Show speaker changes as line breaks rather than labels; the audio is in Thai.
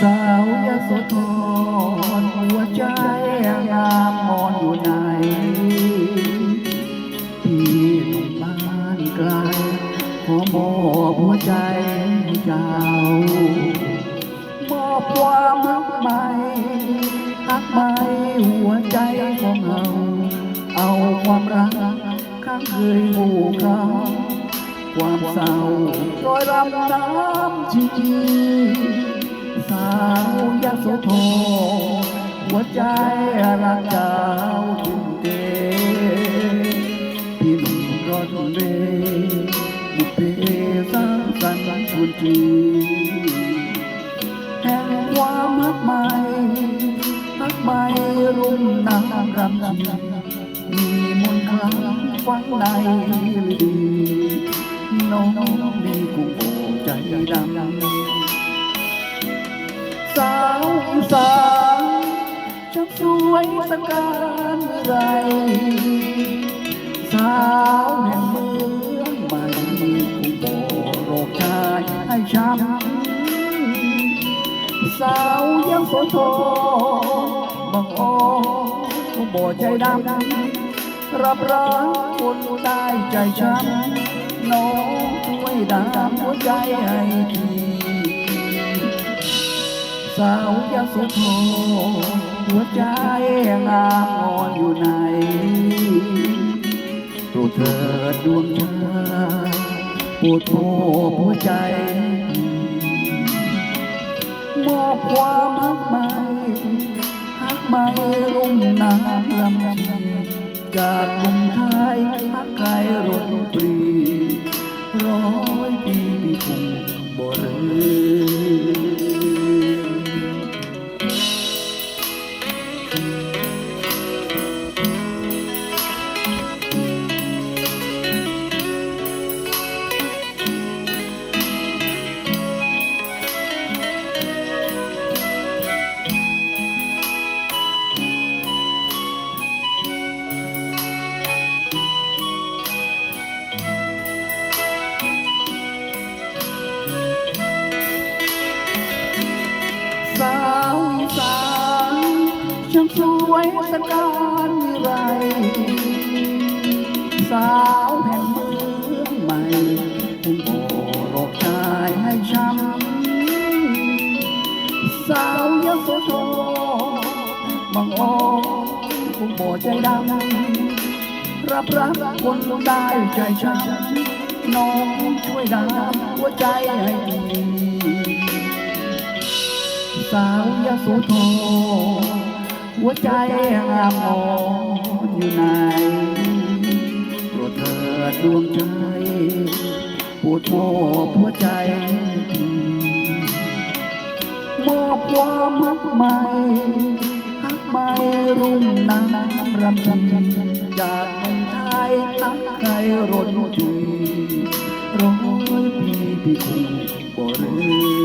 สาว ขอมอบหัวใจให้เจ้ามอบความรักใหม่รักใหม่หัวใจของเรา เอาความรักข้างเคยหมู่เขาความเศร้าโรยรำน้ำชีชีสาวยาโสธรหัวใจรักเจ้า ค์ชวนจีแห่งความรักใหม่รักใหม่รุ่งนางรำชีมีม ยังโสโทบังอ้อโบใจดำรับรักคนได้ใจช้ำน้องช่วยดามหัวใจให้ทีสาวยโสธรหัวใจงามอ่อนอยู่ไหนโปรดเถิดดวงใจปวดโผหัวใจางลำจากกรุงไทยฮักไกลรถปรีร้อยปีมีคงบ่เรือ ช่างสวยสการวิไร สาวแห่งเมืองใหม่คุณโบรกชายให้ช้ำสาวยโสธรบางอ้อคุณโบใจดำรับรักคนได้ใจช้ำน้องช่วยดามหัวใจให้ดีสาวยโสธร หัวใจงามอ่อนอยู่ไหนโปรดเถิดดวงใจปวดโมบหัวใจมอบความรักใหม่ฮักใหม่รุ่งนางรำพันจากเมืองไทยฮักใครรนจุยร้อยปีพี่คงบ่ลืม